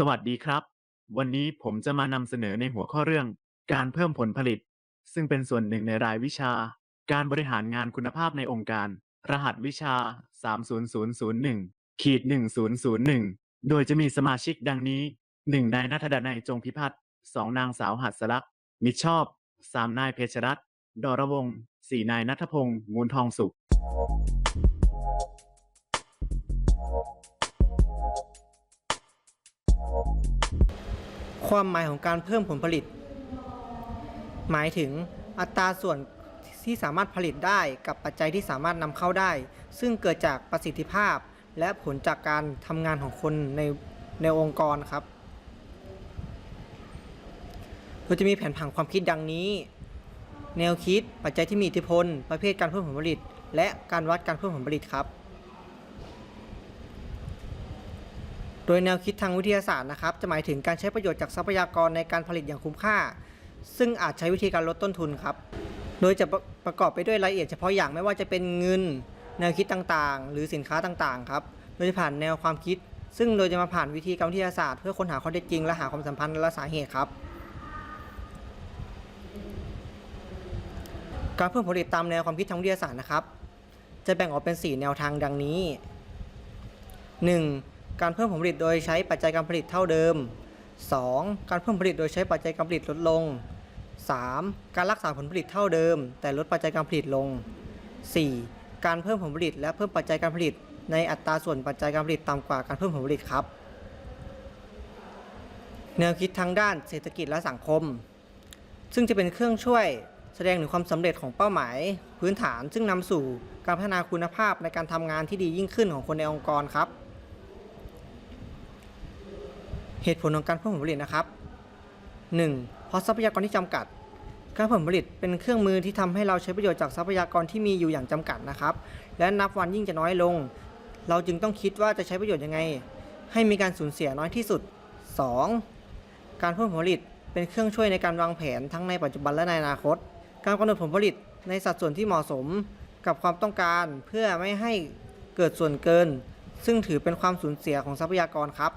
สวัสดีครับ วันนี้ผมจะมานำเสนอในหัวข้อเรื่อง การเพิ่มผลผลิต ซึ่งเป็นส่วนหนึ่งในรายวิชา การบริหารงานคุณภาพในองค์การ รหัสวิชา 30001ขีด1001 โดยจะมีสมาชิกดังนี้ 1. นายนัทดนัยจงพิพัฒน์ 2. นางสาวหัสลักษ์มิชอบ 3. นายเพชรรัตน์ดอรวงศ์ 4. นายนัทพงศ์มูลทองสุข ความหมายของการเพิ่มผลผลิต หมายถึงอัตราส่วนที่สามารถผลิตได้กับปัจจัยที่สามารถนำเข้าได้ ซึ่งเกิดจากประสิทธิภาพและผลจากการทำงานของคนในในองค์กรครับเราจะมีแผนผังความคิดดังนี้ แนวคิดปัจจัยที่มีอิทธิพล ประเภทการเพิ่มผลผลิต และการวัดการเพิ่มผลผลิตครับ โดยแนวคิดทางวิทยาศาสตร์นะครับ จะหมายถึงการใช้ประโยชน์จากทรัพยากรในการผลิตอย่างคุ้มค่า ซึ่งอาจใช้วิธีการลดต้นทุนครับ โดยจะประประกอบไปด้วยรายละเอียดเฉพาะอย่างไม่ว่าจะเป็นเงิน แนวคิดต่างๆ หรือสินค้าต่างๆครับ โดยจะผ่านแนวความคิด ซึ่งโดยจะมาผ่านวิธีการวิทยาศาสตร์เพื่อค้นหาข้อเท็จจริงและหาความสัมพันธ์และสาเหตุครับการเพิ่มผลผลิตตามแนวความคิดทางวิทยาศาสตร์นะครับ จะแบ่งออกเป็น 4 แนวทางดังนี้ 1. การเพิ่มผลผลิตโดยใช้ปัจจัยการผลิตเท่าเดิม 2. การเพิ่มผลผลิตโดยใช้ปัจจัยการผลิตลดลง 3. การรักษาผลผลิตเท่าเดิม แต่ลดปัจจัยการผลิตลง 4. การเพิ่มผลผลิตและเพิ่มปัจจัยการผลิต ในอัตราส่วนปัจจัยการผลิตต่ำกว่าการเพิ่มผลผลิตครับ แนวคิดทางด้านเศรษฐกิจและสังคม ซึ่งจะเป็นเครื่องช่วยแสดงถึงความสำเร็จของเป้าหมาย พื้นฐานซึ่งนำสู่การพัฒนาคุณภาพในการทำงานที่ดียิ่งขึ้นของคนในองค์กรครับ เหตุผลของการเพิ่มผลผลิตนะครับ 1. เพราะทรัพยากรที่จำกัด การเพิ่มผลผลิตเป็นเครื่องมือที่ทำให้เราใช้ประโยชน์จากทรัพยากรที่มีอยู่อย่างจำกัดนะครับ และนับวันยิ่งจะน้อยลง เราจึงต้องคิดว่าจะใช้ประโยชน์ยังไง ให้มีการสูญเสียน้อยที่สุด 2. การเพิ่มผลผลิตเป็นเครื่องช่วยในการวางแผนทั้งในปัจจุบันและในอนาคต การกำหนดผลผลิตในสัดส่วนที่เหมาะสมกับความต้องการเพื่อไม่ให้เกิดส่วนเกิน ซึ่งถือเป็นความสูญเสียของทรัพยากรครับ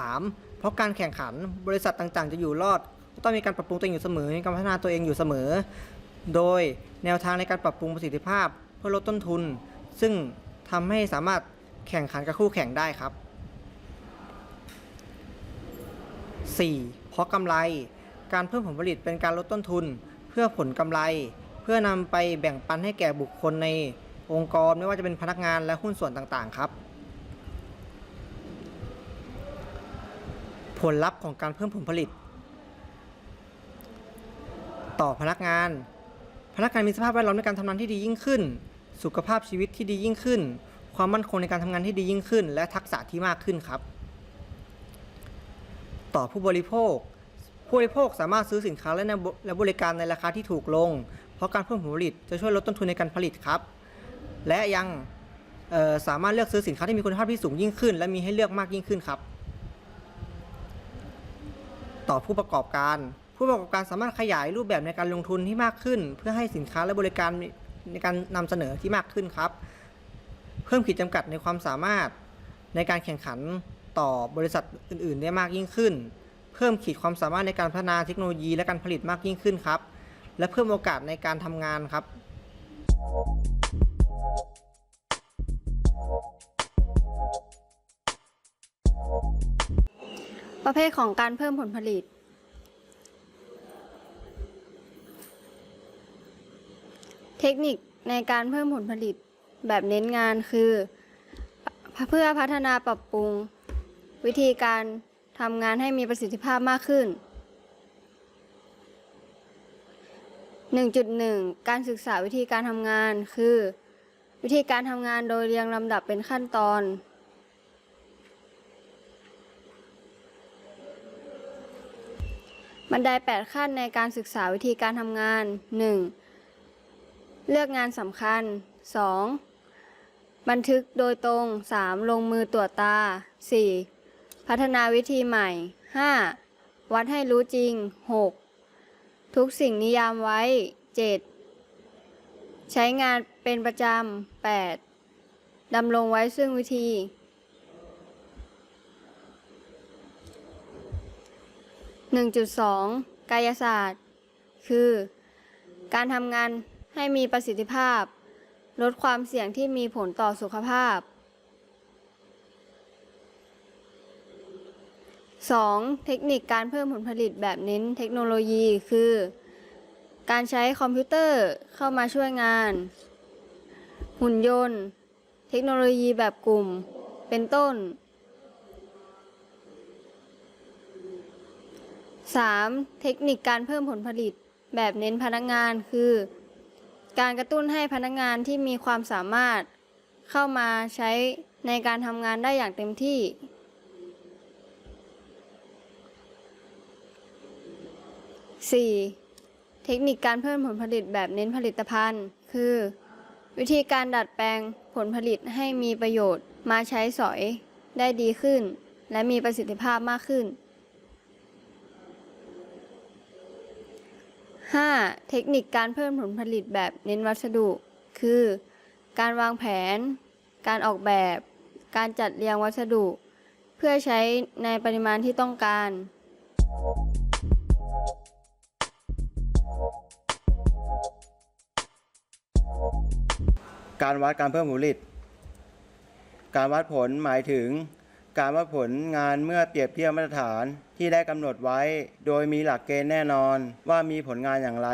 3. เพราะการแข่งขันบริษัทต่างๆ จะอยู่รอดก็ต้องมีการปรับปรุงตัวเองอยู่เสมอ มีการพัฒนาตัวเองอยู่เสมอ โดยแนวทางในการปรับปรุงประสิทธิภาพ เพื่อลดต้นทุน ซึ่งทำให้สามารถแข่งขันกับคู่แข่งได้ครับ 4. เพราะกำไร การเพิ่มผลผลิตเป็นการลดต้นทุน เพื่อผลกำไร เพื่อนำไปแบ่งปันให้แก่บุคคลในองค์กรไม่ว่าจะเป็นพนักงานและหุ้นส่วนต่างๆ ครับ ผลลัพธ์ของการเพิ่มผลผลิต ต่อพนักงาน พนักงานมีสภาพแวดล้อมในการทำงานที่ดียิ่งขึ้น สุขภาพชีวิตที่ดียิ่งขึ้น ความมั่นคงในการทำงานที่ดียิ่งขึ้น และทักษะที่มากขึ้นครับ ต่อผู้บริโภค ผู้บริโภคสามารถซื้อสินค้าและบและบริการในราคาที่ถูกลง เพราะการเพิ่มผลผลิตจะช่วยลดต้นทุนในการผลิตครับ และยังสามารถเลือกซื้อสินค้าที่มีคุณภาพที่สูงยิ่งขึ้น และมีให้เลือกมากยิ่งขึ้นครับ ต่อผู้ประกอบการ ผู้ประกอบการสามารถขยายรูปแบบในการลงทุนที่มากขึ้น เพื่อให้สินค้าและบริการในการนำเสนอที่มากขึ้นครับ เพิ่มขีดจำกัดในความสามารถในการแข่งขันต่อบริษัทอื่น ๆ ได้มากยิ่งขึ้น เพิ่มขีดความสามารถในการพัฒนาเทคโนโลยีและการผลิตมากยิ่งขึ้นครับ และเพิ่มโอกาสในการทำงานครับ ประเภทของการเพิ่มผลผลิต เทคนิคในการเพิ่มผลผลิตแบบเน้นงานคือ เพื่อพัฒนาปรับปรุง วิธีการทำงานให้มีประสิทธิภาพมากขึ้น 1.1 การศึกษาวิธีการทำงานคือ วิธีการทำงานโดยเรียงลำดับเป็นขั้นตอน บันได 8 ขั้นในการศึกษาวิธีการทำงาน 1. เลือกงานสำคัญ 2. บันทึกโดยตรง 3. ลงมือตรวจตา 4. พัฒนาวิธีใหม่ 5. วัดให้รู้จริง 6. ทุกสิ่งนิยามไว้ 7. ใช้งานเป็นประจำ 8. ดำรงไว้ซึ่งวิธี 1.2 กายศาสตร์ คือ การทำงานให้มีประสิทธิภาพ ลดความเสี่ยงที่มีผลต่อสุขภาพ 2. เทคนิคการเพิ่มผลผลิตแบบเน้นเทคโนโลยีคือ การใช้คอมพิวเตอร์เข้ามาช่วยงาน หุ่นยนต์ เทคโนโลยีแบบกลุ่ม เป็นต้น 3. เทคนิคการเพิ่มผลผลิต แบบเน้นพนักงานคือ การกระตุ้นให้พนักงานที่มีความสามารถ เข้ามาใช้ในการทำงานได้อย่างเต็มที่ 4. เทคนิคการเพิ่มผลผลิตแบบเน้นผลิตภัณฑ์ คือ วิธีการดัดแปลงผลผลิตให้มีประโยชน์มาใช้สอยได้ดีขึ้น และมีประสิทธิภาพมากขึ้น 5. เทคนิคการเพิ่มผลผลิตแบบเน้นวัสดุ คือ การวางแผน การออกแบบ การจัดเรียงวัสดุ เพื่อใช้ในปริมาณที่ต้องการ การวัดการเพิ่มผลผลิต การวัดผลหมายถึง การวัดผลงานเมื่อเปรียบเทียบมาตรฐานที่ได้กำหนดไว้ โดยมีหลักเกณฑ์แน่นอนว่ามีผลงานอย่างไร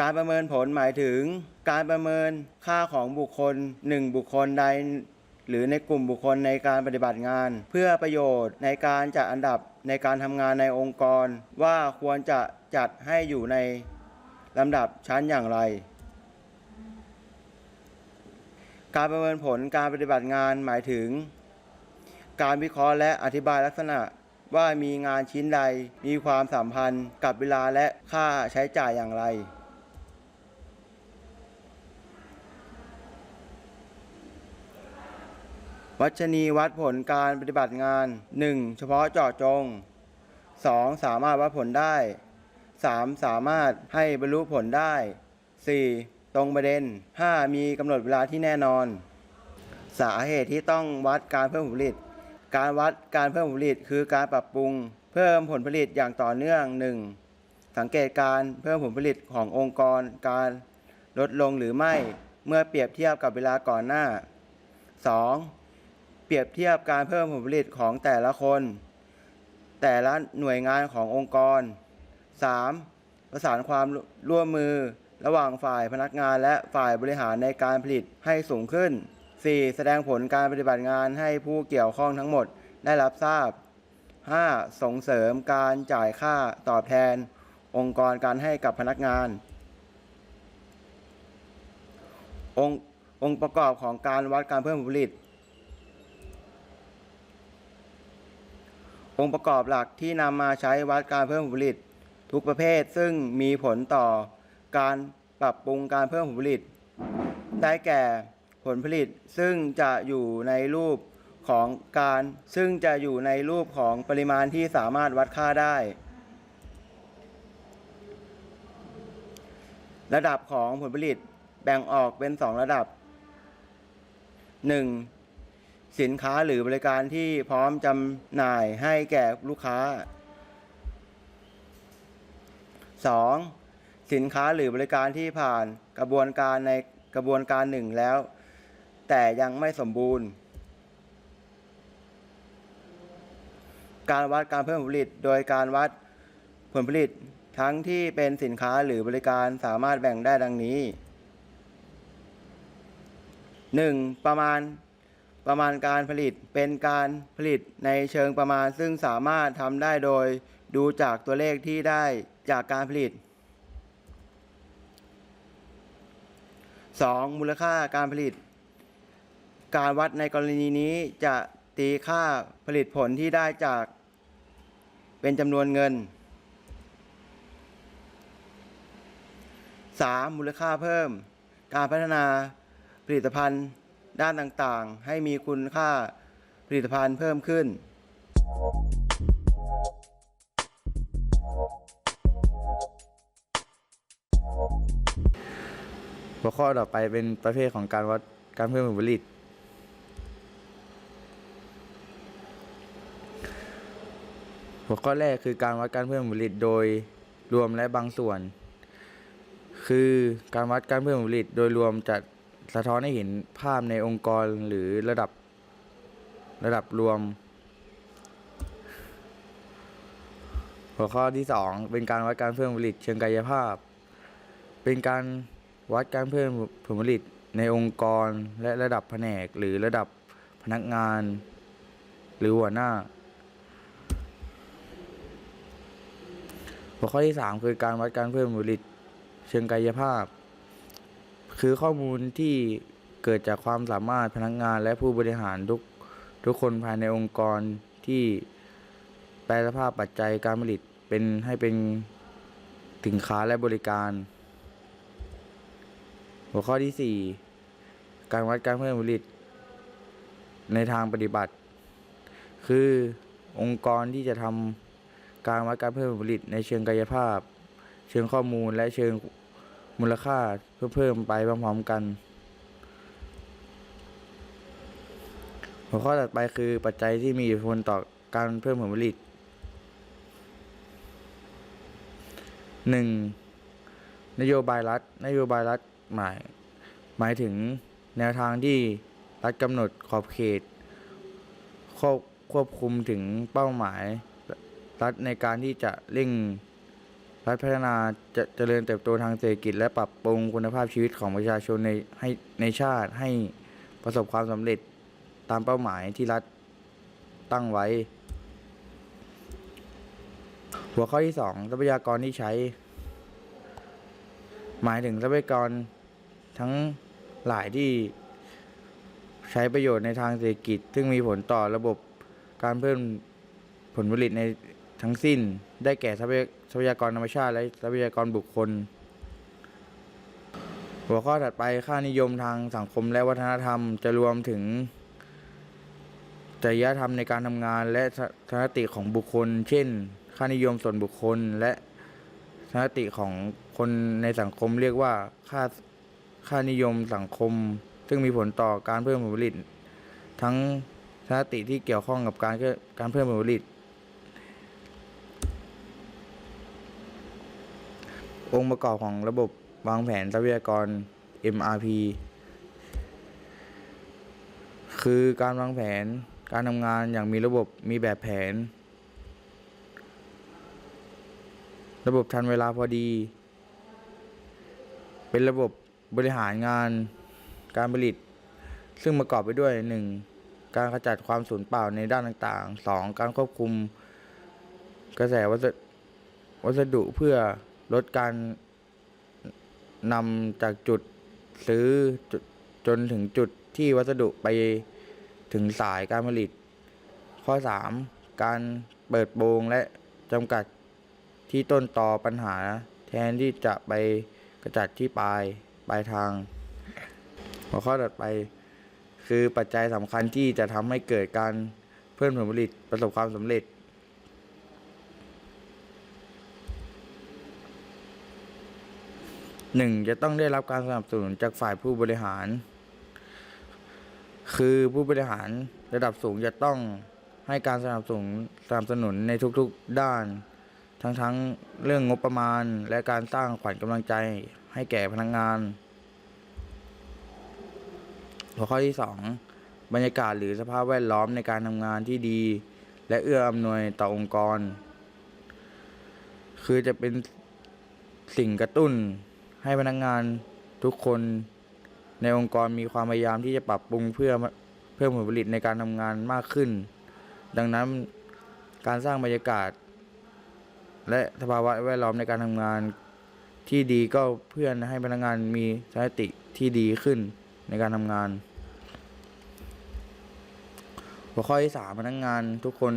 การประเมินผลหมายถึง การประเมินค่าของบุคคลหนึ่งบุคคลใด หรือในกลุ่มบุคคลในการปฏิบัติงาน เพื่อประโยชน์ในการจัดอันดับในการทำงานในองค์กร ว่าควรจะจัดให้อยู่ในลำดับชั้นอย่างไร การประเมินผลการปฏิบัติงานหมายถึง การวิเคราะห์และอธิบายลักษณะว่ามีงานชิ้นใดมีความสัมพันธ์กับเวลาและค่าใช้จ่ายอย่างไร วัชนีวัดผลการปฏิบัติงาน 1. เฉพาะเจาะจง 2. สามารถวัดผลได้ 3. สามารถให้บรรลุผลได้ 4. ตรงประเด็น 5. มีกำหนดเวลาที่แน่นอน สาเหตุที่ต้องวัดการเพิ่มผลผลิต การวัดการเพิ่มผลผลิตคือการปรับปรุง เพิ่มผลผลิตอย่างต่อเนื่อง 1. สังเกตการเพิ่มผลผลิตขององค์กร การลดลงหรือไม่เมื่อเปรียบเทียบกับเวลาก่อนหน้า 2. เปรียบเทียบการเพิ่มผลผลิตของแต่ละคน แต่ละหน่วยงานขององค์กร 3. ประสานความร่วมมือ ระหว่างฝ่ายพนักงานและฝ่ายบริหารในการผลิตให้สูงขึ้น 4. แสดงผลการปฏิบัติงานให้ผู้เกี่ยวข้องทั้งหมดได้รับทราบ 5. ส่งเสริมการจ่ายค่าตอบแทน องค์กรการให้กับพนักงาน ององค์ประกอบของการวัดการเพิ่มผลผลิต องค์ประกอบหลักที่นำมาใช้วัดการเพิ่มผลผลิต ทุกประเภทซึ่งมีผลต่อ การปรับปรุงการเพิ่มผลผลิต ได้แก่ผลผลิตซึ่งจะอยู่ในรูปของการซึ่งจะอยู่ในรูปของปริมาณที่สามารถวัดค่าได้ ระดับของผลผลิตแบ่งออกเป็น 2 ระดับ 1. สินค้าหรือบริการที่พร้อมจำหน่ายให้แก่ลูกค้า 2. สินค้าหรือบริการที่ผ่านกระบวนการในกระบวนการหนึ่งแล้ว แต่ยังไม่สมบูรณ์ การวัดการเพิ่มผลผลิต โดยการวัดผลผลิตทั้งที่เป็นสินค้าหรือบริการสามารถแบ่งได้ดังนี้ 1. ประมาณประมาณการผลิตเป็นการผลิตในเชิงประมาณซึ่งสามารถทำได้โดยดูจากตัวเลขที่ได้จากการผลิต 2. มูลค่าการผลิต การวัดในกรณีนี้จะตีค่าผลิตผลที่ได้จาก เป็นจำนวนเงิน 3. มูลค่าเพิ่ม การพัฒนาผลิตภัณฑ์ด้านต่างๆ ให้มีคุณค่าผลิตภัณฑ์เพิ่มขึ้น หัวข้อต่อไปเป็นประเภทของการวัดการเพิ่มผลผลิต หัวข้อแรกคือการวัดการเพิ่มผลผลิตโดยรวมและบางส่วน คือการวัดการเพิ่มผลผลิตโดยรวมจะสะท้อนให้เห็นภาพในองค์กรหรือระดับระดับรวม หัวข้อที่ 2 เป็นการวัดการเพิ่มผลผลิตเชิงกายภาพ เป็นการ วัดการเพิ่มผลผลิตในองค์กรและระดับแผนกหรือระดับพนักงาน หรือหัวหน้า หัวข้อที่ 3 คือการวัดการเพิ่มผลผลิตเชิงกายภาพ คือข้อมูลที่เกิดจากความสามารถพนักงานและผู้บริหารทุกทุกคนภายในองค์กรที่แปลสภาพปัจจัยการผลิตเป็นให้เป็นสินค้าและบริการ หัวข้อที่ 4 การวัดการเพิ่มผลผลิต ในทางปฏิบัติ คือองค์กรที่จะทำการวัดการเพิ่มผลผลิตในเชิงกายภาพ เชิงข้อมูลและเชิงมูลค่าเพื่อเพิ่มไปพร้อมๆกัน หัวข้อถัดไปคือปัจจัยที่มีอิทธิพลต่อการเพิ่มผลผลิตหนึ่งนโยบายรัฐ นโยบายรัฐ หมาย หมายถึงแนวทางที่รัฐกำหนดขอบเขตควบควบคุมถึงเป้าหมาย รัฐในการที่จะเร่งรัฐพัฒนาจะเจริญเติบโตทางเศรษฐกิจ และปรับปรุงคุณภาพชีวิตของประชาชนในให้ในชาติให้ประสบความสำเร็จตามเป้าหมายที่รัฐตั้งไว้ หัวข้อที่ 2 ทรัพยากรที่ใช้ หมายถึงทรัพยากร ทั้งหลายที่ใช้ประโยชน์ในทางเศรษฐกิจ ซึ่งมีผลต่อระบบการเพิ่มผลผลิตในทั้งสิ้น ได้แก่ทรัพยากรธรรมชาติ และทรัพยากรบุคคล หัวข้อถัดไปค่านิยมทางสังคมและวัฒนธรรม จะรวมถึงจริยธรรมในการทำงานและทัศนติของบุคคล เช่น ค่านิยมส่วนบุคคลและทัศนติของคนในสังคมเรียกว่าค่า ค่านิยมสังคม ซึ่งมีผลต่อการเพิ่มผลผลิต ทั้งทัศนคติที่เกี่ยวข้องกับการเพิ่มการเพิ่มผลผลิต องค์ประกอบของระบบวางแผนทรัพยากร MRP คือการวางแผนการทำงานอย่างมีระบบมีแบบแผน ระบบทันเวลาพอดี เป็นระบบ บริหารงานการผลิต ซึ่งประกอบไปด้วย 1. การขจัดความสูญเปล่าในด้านต่างๆ 2. การควบคุมกระแสวัสวัสดุเพื่อลดการนำจากจุดซื้อจจนถึงจุดที่วัสดุไปถึงสายการผลิต ข้อ 3. การเปิดโปงและจำกัดที่ต้นตอปัญหาแทนที่จะไปกระจัดที่ปลาย ปลายทาง หัวข้อถัดไป คือปัจจัยสำคัญที่จะทำให้เกิดการเพิ่มผลผลิตประสบความสำเร็จหนึ่งจะต้องได้รับการสนับสนุนจากฝ่ายผู้บริหาร คือผู้บริหารระดับสูงจะต้องให้การสนับสนุนสนับสนุนในทุกๆด้าน ทั้งทั้งเรื่องงบประมาณและการสร้างขวัญกำลังใจ ให้แก่พนักงาน หัวข้อที่ 2 บรรยากาศหรือสภาพแวดล้อมในการทำงานที่ดี และเอื้ออำนวยต่อองค์กร คือจะเป็นสิ่งกระตุ้นให้พนักงานทุกคนในองค์กรมีความพยายามที่จะปรับปรุงเพื่อเพิ่มผลผลิตในการทำงานมากขึ้น ดังนั้นการสร้างบรรยากาศ และสภาวะแวดล้อมในการทำงาน ที่ดีก็เพื่อนให้พนักงานมีสติที่ดีขึ้นในการทำงาน หัวข้อที่สามพนักงานทุกคน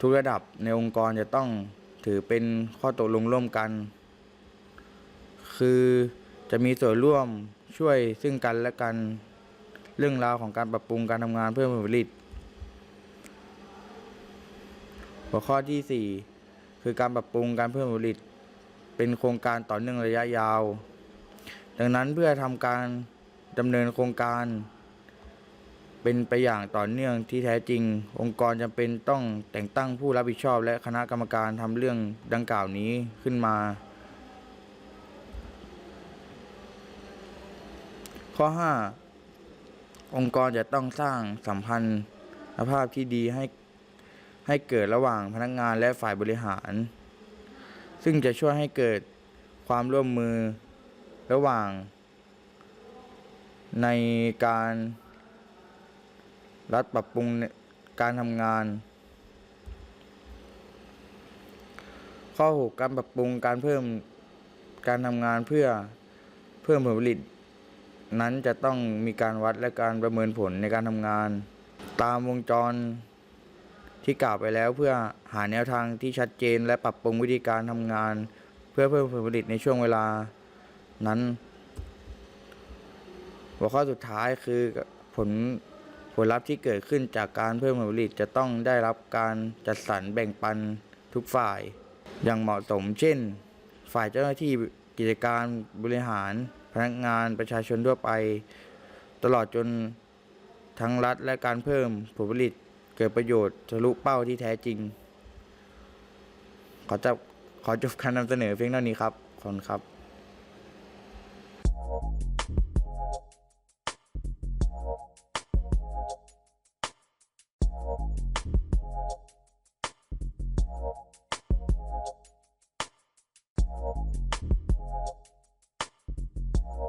ทุกระดับในองค์กรจะต้องถือเป็นข้อตกลงร่วมกัน คือจะมีส่วนร่วมช่วยซึ่งกันและกันเรื่องราวของการปรับปรุงการทำงานเพื่อผลผลิต หัวข้อที่ 4 คือการปรับปรุงการเพิ่มผลผลิต เป็นโครงการต่อเนื่องระยะยาว ดังนั้นเพื่อทำการดำเนินโครงการ เป็นไปอย่างต่อเนื่องที่แท้จริง องค์กรจำเป็นต้องแต่งตั้งผู้รับผิดชอบ และคณะกรรมการทำเรื่องดังกล่าวนี้ขึ้นมา ข้อ 5 องค์กรจะต้องสร้างสัมพันธภาพที่ดีให้ให้เกิดระหว่างพนักงานและฝ่ายบริหาร ซึ่งจะช่วยให้เกิดความร่วมมือระหว่าง ในการรัดปรับปรุงการทำงาน ข้อ 6 การปรับปรุงการเพิ่มการทำงานเพื่อเพิ่มผลผลิต นั้นจะต้องมีการวัดและการประเมินผลในการทำงาน ตามวงจร ที่กล่าวไปแล้วเพื่อหาแนวทางที่ชัดเจนและปรับปรุงวิธีการทำงาน เพื่อเพิ่มผลผลิตในช่วงเวลานั้น หัวข้อสุดท้ายคือผลผลลัพธ์ที่เกิดขึ้นจากการเพิ่มผลผลิตจะต้องได้รับการจัดสรรแบ่งปันทุกฝ่าย อย่างเหมาะสม เช่น ฝ่ายเจ้าหน้าที่กิจการบริหาร พนักงานประชาชนทั่วไป ตลอดจนทั้งรัฐและการเพิ่มผลผลิต เกิดประโยชน์ทะลุเป้าที่แท้จริง ขอจบขอจบการนำเสนอเพียงเท่านี้ครับ ขอบคุณครับ